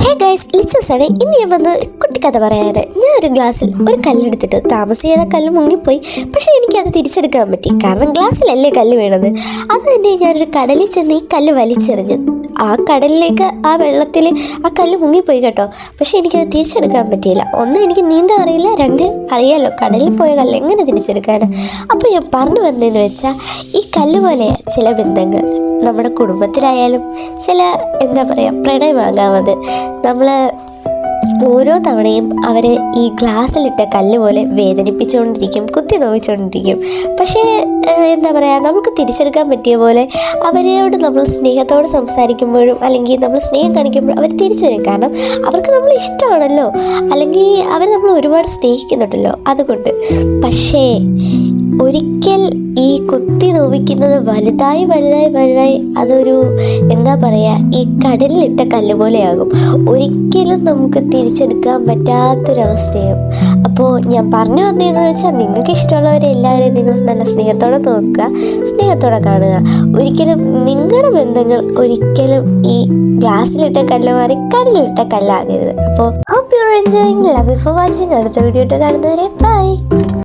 Hey guys ലിച്ചൂസാണ് ഇന്ന് ഞാൻ വന്ന് കുട്ടിക്കഥ പറയാറ് ഞാൻ ഒരു ഗ്ലാസ്സിൽ ഒരു കല്ലെടുത്തിട്ട് താമസിയാതെ കല്ല് മുങ്ങിപ്പോയി. പക്ഷെ എനിക്കത് തിരിച്ചെടുക്കാൻ പറ്റി. കാരണം ഗ്ലാസ്സിലല്ലേ കല്ല് വീണത്. അത് തന്നെ ഞാനൊരു കടലിൽ ചെന്ന് ഈ കല്ല് വലിച്ചെറിഞ്ഞു. ആ കടലിലേക്ക് ആ വെള്ളത്തിൽ ആ കല്ല് മുങ്ങിപ്പോയി കേട്ടോ. പക്ഷെ എനിക്കത് തിരിച്ചെടുക്കാൻ പറ്റിയില്ല. ഒന്ന് എനിക്ക് നീന്താൻ അറിയില്ല. രണ്ട് അറിയാലോ കടലിൽ പോയ കല്ല് എങ്ങനെ തിരിച്ചെടുക്കാനാണ് അപ്പോൾ ഞാൻ പറഞ്ഞു വന്നതെന്ന് വെച്ചാൽ ഈ കല്ല് പോലെ ചില ബന്ധങ്ങൾ നമ്മുടെ കുടുംബത്തിലായാലും ചില എന്താ പറയുക പ്രണയമാകാമത് നമ്മൾ ഓരോ തവണയും അവർ ഈ ഗ്ലാസ്സിലിട്ട കല്ല് പോലെ വേദനിപ്പിച്ചുകൊണ്ടിരിക്കും കുത്തി നോവിച്ചുകൊണ്ടിരിക്കും. പക്ഷേ എന്താ പറയുക നമുക്ക് തിരിച്ചെടുക്കാൻ പറ്റിയ പോലെ അവരോട് നമ്മൾ സ്നേഹത്തോട് സംസാരിക്കുമ്പോഴും അല്ലെങ്കിൽ നമ്മൾ സ്നേഹം കാണിക്കുമ്പോഴും അവർ തിരിച്ചു വരും. കാരണം അവർക്ക് നമ്മൾ ഇഷ്ടമാണല്ലോ. അല്ലെങ്കിൽ അവർ നമ്മൾ ഒരുപാട് സ്നേഹിക്കുന്നുണ്ടല്ലോ. അതുകൊണ്ട്. പക്ഷേ ഒരിക്കൽ ഈ കുത്തി നോവിക്കുന്നത് വലുതായി വലുതായി വലുതായി അതൊരു എന്താ പറയുക ഈ കടലിലിട്ട കല്ല് പോലെയാകും ഒരിക്കലും നമുക്ക് തിരിച്ചെടുക്കാൻ പറ്റാത്തൊരവസ്ഥയാകും. അപ്പോൾ ഞാൻ പറഞ്ഞു വന്നതെന്ന് വെച്ചാൽ നിങ്ങൾക്ക് ഇഷ്ടമുള്ളവരെ എല്ലാവരെയും നിങ്ങൾ നല്ല സ്നേഹത്തോടെ നോക്കുക സ്നേഹത്തോടെ കാണുക. ഒരിക്കലും നിങ്ങളുടെ ബന്ധങ്ങൾ ഒരിക്കലും ഈ ഗ്ലാസ്സിലിട്ട കല്ല് മാറി കടലിലിട്ട കല്ലാകരുത്. അപ്പോൾ hope you enjoying love for watching അടുത്ത വീഡിയോ കാണുന്നവരെ ബൈ